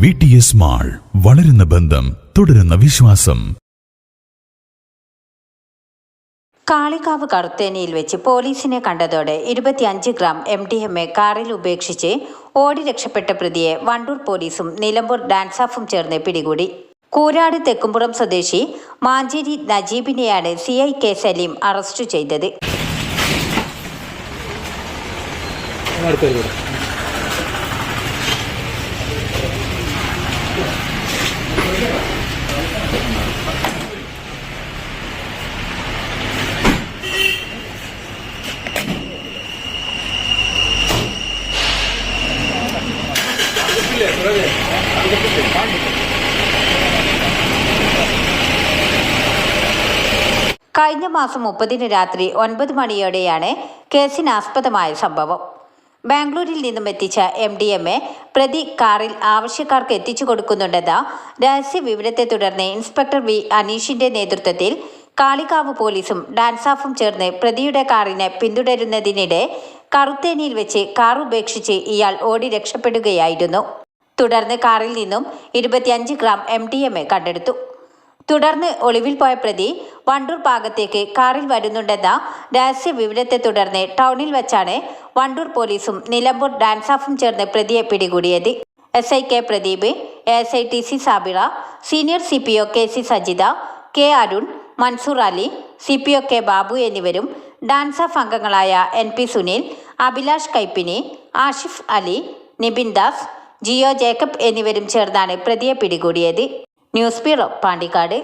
V T S mall വളരുന്ന ബന്ധം തുടരുന്ന വിശ്വാസം. കാളികാവ് കറുത്തേനിയിൽ വെച്ച് പോലീസിനെ കണ്ടതോടെ ഇരുപത്തിയഞ്ച് gram M D M A കാറിൽ ഉപേക്ഷിച്ച് ഓടി രക്ഷപ്പെട്ട പ്രതിയെ വണ്ടൂർ പോലീസും നിലമ്പൂർ ഡാൻസാഫും ചേർന്ന് പിടികൂടി. കൂരാട് തെക്കുംപുറം സ്വദേശി Mancheri നജീബിനെയാണ് C I K Saleem arrest ചെയ്തത്. കഴിഞ്ഞ മാസം മുപ്പതിന് രാത്രി ഒൻപത് മണിയോടെയാണ് കേസിനാസ്പദമായ സംഭവം. ബാംഗ്ലൂരിൽ നിന്നും എത്തിച്ച എം ഡി എം എ പ്രതി കാറിൽ ആവശ്യക്കാർക്ക് എത്തിച്ചു കൊടുക്കുന്നുണ്ടെന്ന രഹസ്യ വിവരത്തെ തുടർന്ന് ഇൻസ്പെക്ടർ വി അനീഷിന്റെ നേതൃത്വത്തിൽ കാളികാവ് പോലീസും ഡാൻസാഫും ചേർന്ന് പ്രതിയുടെ കാറിനെ പിന്തുടരുന്നതിനിടെ കറുത്തേനിയിൽ വെച്ച് കാർ ഉപേക്ഷിച്ച് ഇയാൾ ഓടി രക്ഷപ്പെടുകയായിരുന്നു. തുടർന്ന് കാറിൽ നിന്നും ഇരുപത്തിയഞ്ച് gram M D M A കണ്ടെടുത്തു. തുടർന്ന് ഒളിവിൽ പോയ പ്രതി വണ്ടൂർ ഭാഗത്തേക്ക് കാറിൽ വരുന്നുണ്ടെന്ന രഹസ്യ വിവരത്തെ തുടർന്ന് ടൗണിൽ വെച്ചാണ് വണ്ടൂർ പോലീസും നിലമ്പൂർ ഡാൻസാഫും ചേർന്ന് പ്രതിയെ പിടികൂടിയത്. S I K Pradeep S I T C Sabira senior C P O K C Sajitha K Arun Mansoor Ali C P O K Babu എന്നിവരും ഡാൻസാഫ് അംഗങ്ങളായ N P Sunil Abhilash Kaippini Ashif Ali Nibin Das Jio Jacob എന്നിവരും ചേർന്നാണ് പ്രതിയെ പിടികൂടിയത്. News bureau Pandikkad.